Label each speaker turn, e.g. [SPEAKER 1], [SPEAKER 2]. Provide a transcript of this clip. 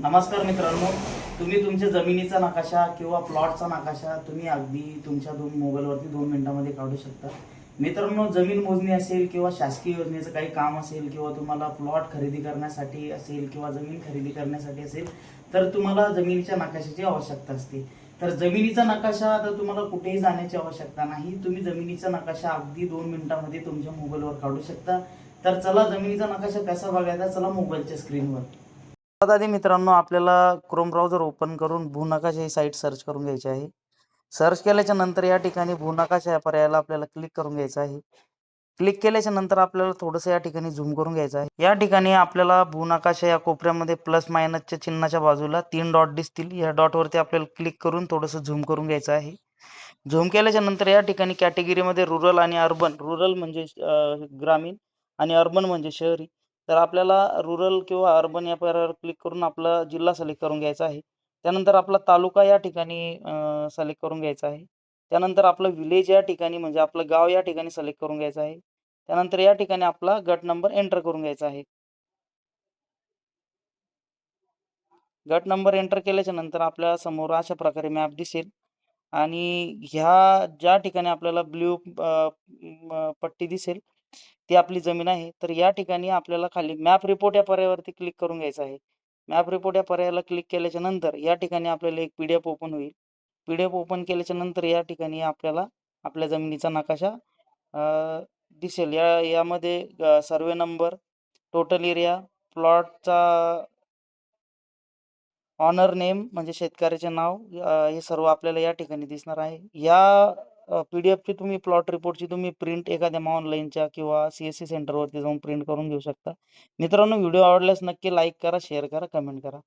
[SPEAKER 1] नमस्कार मित्रांनो तुम्ही तुमच्या जमिनीचा नकाशा किंवा प्लॉटचा नकाशा तुम्ही अगदी तुमच्या दोन मोबाईलवरती दोन मिनिटांमध्ये काढू शकता. मित्रांनो जमीन मोजणी असेल किंवा शासकीय योजनेचं काही काम असेल किंवा तुम्हाला प्लॉट खरेदी करण्यासाठी असेल किंवा जमीन खरेदी करण्यासाठी असेल तर तुम्हाला जमिनीच्या नकाशाची आवश्यकता असते. तर जमिनीचा नकाशा तर तुम्हाला कुठेही जाण्याची आवश्यकता नाही. तुम्ही जमिनीचा नकाशा अगदी दोन मिनिटांमध्ये तुमच्या मोबाईलवर काढू शकता. तर चला जमिनीचा नकाशा कसा बघायचा? चला मोबाईलच्या स्क्रीनवर आधी मित्रांनो आपल्याला क्रोम ब्राउझर ओपन करून भूनकाशा ही साईट सर्च करून घ्यायची आहे. सर्च केल्याच्यानंतर या ठिकाणी भूनाकाश या पर्यायाला आपल्याला क्लिक करून घ्यायचं आहे. क्लिक केल्याच्यानंतर आपल्याला थोडंसं या ठिकाणी झूम करून घ्यायचं आहे. या ठिकाणी आपल्याला भूनाकाश या कोपऱ्यामध्ये प्लस मायनसच्या चिन्हाच्या बाजूला तीन डॉट दिसतील. या डॉटवरती आपल्याला क्लिक करून थोडंसं झूम करून घ्यायचं आहे. झूम केल्याच्यानंतर या ठिकाणी कॅटेगरीमध्ये रुरल आणि अर्बन रुरल म्हणजे ग्रामीण आणि अर्बन म्हणजे शहरी. तर आपल्याला रुरल किंवा अर्बन या पर्यायावर क्लिक करून आपला जिल्हा सिलेक्ट करून घ्यायचा आहे. त्यानंतर आपला तालुका या ठिकाणी सिलेक्ट करून घ्यायचा आहे. त्यानंतर आपलं विलेज या ठिकाणी म्हणजे आपलं गाव या ठिकाणी सिलेक्ट करून घ्यायचं आहे. त्यानंतर या ठिकाणी आपला गट नंबर एंटर करून घ्यायचा आहे. गट नंबर एंटर केल्याच्यानंतर आपल्यासमोर अशा प्रकारे मॅप दिसेल. आणि ह्या ज्या ठिकाणी आपल्याला ब्ल्यू पट्टी दिसेल ती आपली जमीन आहे तर या ठिकाणी आपल्याला खाली मॅप रिपोर्ट या पर्यायावरती क्लिक करून घ्यायचं आहे. मॅप रिपोर्ट या पर्यायाला क्लिक केल्याच्यानंतर या ठिकाणी आपल्याला एक पी डी एफ ओपन होईल. पी डी एफ ओपन केल्याच्यानंतर या ठिकाणी आपल्याला आपल्या जमिनीचा नकाशा दिसेल. या यामध्ये सर्वे नंबर टोटल एरिया प्लॉटचा ऑनर नेम म्हणजे शेतकऱ्याचे नाव हे सर्व आपल्याला या ठिकाणी दिसणार आहे. या पी डी एफची तुम्ही प्लॉट रिपोर्टची तुम्ही प्रिंट एखाद्या ऑनलाईनच्या किंवा सी एस सी सेंटरवरती जाऊन प्रिंट करून घेऊ शकता. मित्रांनो व्हिडिओ आवडल्यास नक्की लाईक करा शेअर करा कमेंट करा.